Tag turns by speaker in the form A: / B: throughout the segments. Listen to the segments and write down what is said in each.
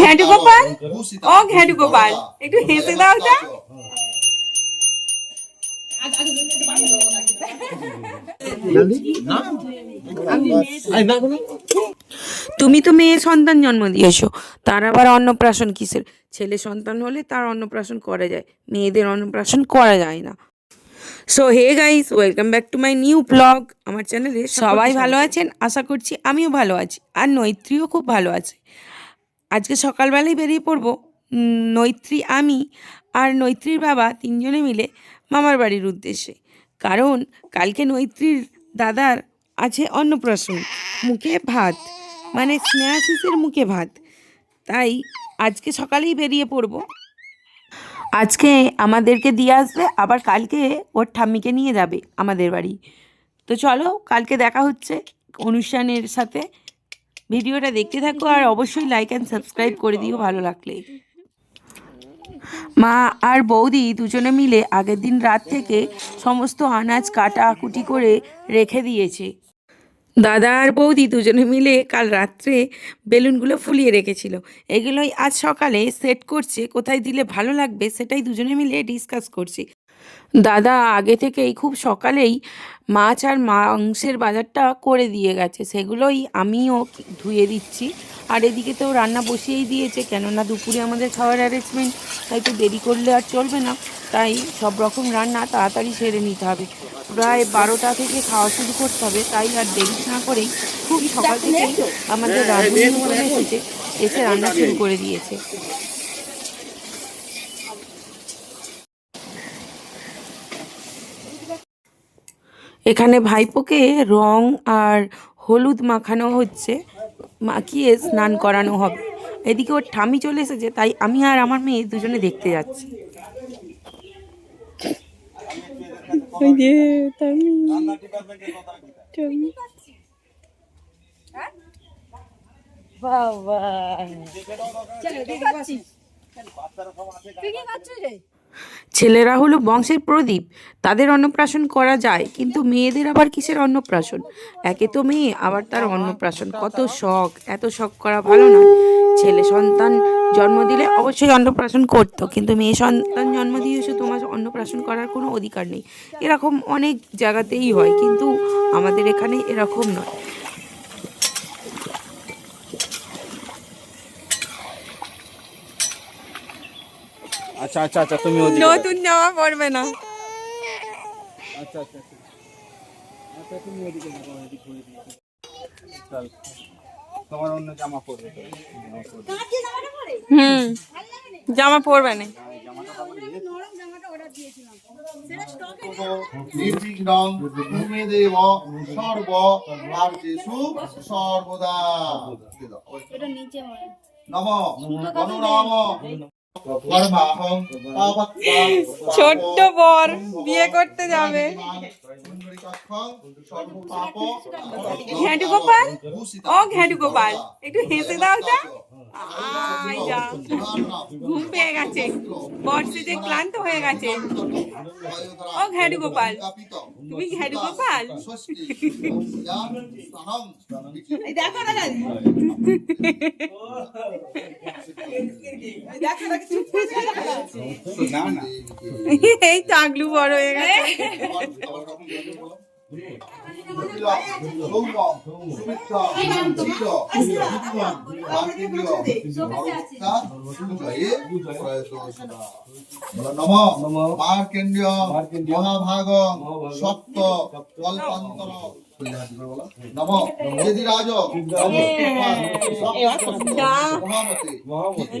A: ঘ্যাটু গোপাল? ও ঘ্যাটু গোপাল। একটু হেসে দাও তা তুমি তো মেয়ে সন্তান জন্ম দিয়েছ। তার আবার অন্নপ্রাশন কিসের? ছেলে সন্তান হলে তার অন্নপ্রাশন করা যায়। মেয়েদের অন্নপ্রাশন করা যায় না। So hey guys welcome back to my new blog আমার চ্যানেলে সবাই ভালো আছেন? আশা করছি আমিও ভালো আছি। আর নৈত্রীও খুব ভালো আছে। আজকে সকালবেলায় বেরিয়ে পড়ব নৈত্রী আমি আর নৈত্রীর বাবা তিনজনে মিলে মামার বাড়ির উদ্দেশ্যে। কারণ কালকে নৈত্রীর দাদার আছে অন্নপ্রাশন, মুখে ভাত মানে স্নেহাশিসের মুখে ভাত। তাই আজকে সকালেই বেরিয়ে পড়ব। আজকে আমাদেরকে দিয়ে আসবে, আবার কালকে ওর ঠাম্মিকে নিয়ে যাবে আমাদের বাড়ি। তো চলো, কালকে দেখা হচ্ছে অনুষ্ঠানের সাথে। ভিডিওটা দেখতে থাকো আর অবশ্যই লাইক অ্যান্ড সাবস্ক্রাইব করে দিও ভালো লাগলে। মা আর বৌদি দুজনে মিলে আগের দিন রাত থেকে সমস্ত আনাজ কাটা কুটি করে রেখে দিয়েছে। দাদা আর বৌদি দুজনে মিলে কাল রাত্রে বেলুনগুলো ফুলিয়ে রেখেছিল। এগুলোই আজ সকালে সেট করছে, কোথায় দিলে ভালো লাগবে সেটাই দুজনে মিলে ডিসকাস করছি। দাদা আগে থেকেই খুব সকালেই মাছ আর মাংসের বাজারটা করে দিয়ে গেছে। সেগুলোই আমিও ধুয়ে দিচ্ছি। আর এদিকে তো রান্না বসিয়েই দিয়েছে, কেননা দুপুরে আমাদের খাওয়ার অ্যারেঞ্জমেন্ট তাই তো দেরি করলে আর চলবে না। তাই সব রকম রান্না তাড়াতাড়ি সেরে নিতে হবে। প্রায় বারোটা থেকে খাওয়া শুরু করতে হবে, তাই আর দেরি না করেই খুব সকাল থেকেই আমাদের এসেছে, এসে রান্না শুরু করে দিয়েছে। এখানে ভাইপোকে রং আর হলুদ মাখানো হচ্ছে মাখিয়ে স্নান করানো হবে। এদিকে ওর ঠামি চলে এসেছে তাই আমি আর আমার মেয়ে দুজনে দেখতে যাচ্ছি। ছেলেরা হলো বংশের প্রদীপ। তাদের অন্নপ্রাশন করা যায়, কিন্তু মেয়েদের আবার কিসের অন্নপ্রাশন? একে তো মেয়ে, আবার তার অন্নপ্রাশন। কত শখ, এত শখ করা ভালো না ছেলে সন্তান জন্ম দিলে অবশ্যই অন্নপ্রাশন করতো, কিন্তু মেয়ে সন্তান জন্ম দিয়েছে তোমার অন্নপ্রাশন করার কোনো অধিকার নেই। এরকম অনেক জায়গাতেই হয়, কিন্তু আমাদের এখানে এরকম নয়।
B: আচ্ছা আচ্ছা আচ্ছা তুমি ওদিকে
A: নতুন জামা পড়বে না।
B: আচ্ছা আচ্ছা আচ্ছা। আচ্ছা তুমি ওদিকে যাও এদিক ঘুরে দিও চল তোমার অন্য জামা পরবে
A: হুম জামা পরবে না।
C: সর্ব সর্বদা। নম গণরাম
A: ছোট্ট বর বিয়ে করতে যাবে। ঘ্যাটু গোপাল? ও ঘ্যাটু গোপাল, একটু হেসে দাও তা। আয় যা ঘুম পেয়ে গেছে। বর্ষে যে ক্লান্ত হয়ে গেছে। ও ঘ্যাটু গোপাল তুমি ঘ্যাটু গোপাল? এই দেখো না দাদি।
B: না না
A: বড় হয়ে গেছে।
C: নম মার্কেন্দ্রীয় মহাভাগ সপ্ত কল্পান্তর নম যদিরাজ মহামতি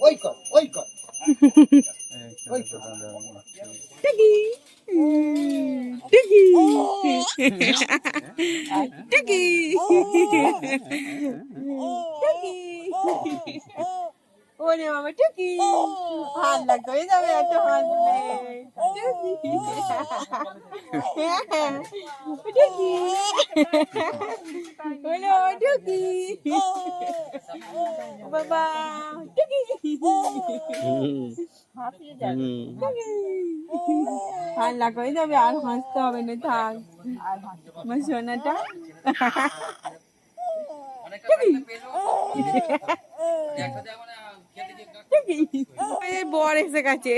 C: ওই কর ওই কর
A: টিকি টুকি ওরে বাবা টুকি। হাত লাগতো। এই যাবে এত হাত টুকি। ওরে বাবা টুকি। বাবা টুকি। আর লাগাই যাবে আর হাসতে হবে না থাক। আমার সোনাটা। এই বর এসে গেছে।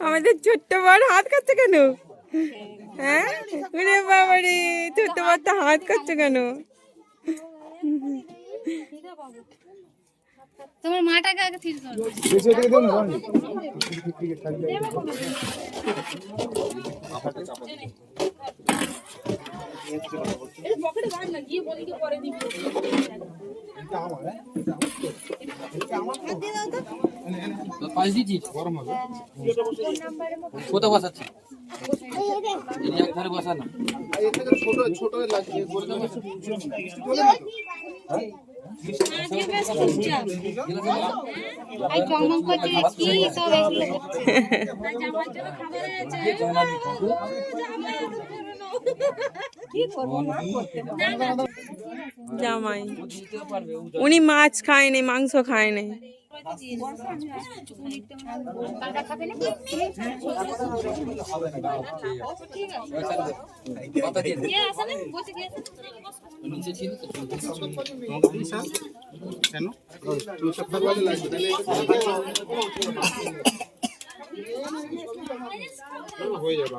A: আমাদের ছোট্ট বর হাত কাটছে কেন? হ্যাঁ? বাবা রে ছোট্ট বর তো হাত কাটছে কেন?
D: তোমার মাটাকে আগে করো সব এগুলো হচ্ছে আজ আমার জন্য খাবার আছে কি করব মা করতে না না
A: জামাই। উনি মাছ খায়নি মাংস খায়নি
B: কেন সব ভালো লাগবে তাহলে হয়ে যাবে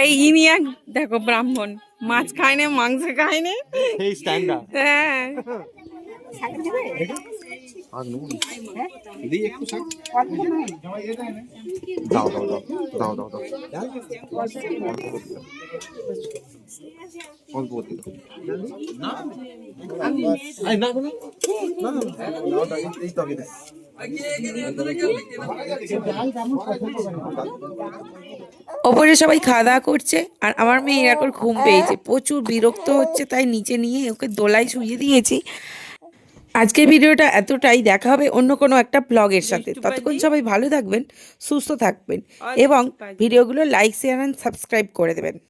A: এই ইনি এক দেখো ব্রাহ্মণ। মাছ খায় না মাংস খায় না হ্যাঁ।
B: দাও দাও দাও দাও দাও দাও। অল্প করে না না না না না এই তো
A: ওপরে সবাই খাওয়া দাওয়া করছে আর আমার মেয়ে এখন ঘুম পেয়েছে। প্রচুর বিরক্ত হচ্ছে তাই নিচে নিয়ে ওকে দোলায় শুয়ে দিয়েছি। আজকের ভিডিওটা এতটাই দেখা হবে অন্য কোনো একটা ব্লগের সাথে। ততক্ষণ সবাই ভালো থাকবেন সুস্থ থাকবেন এবং ভিডিওগুলো লাইক শেয়ার অ্যান্ড সাবস্ক্রাইব করে দেবেন।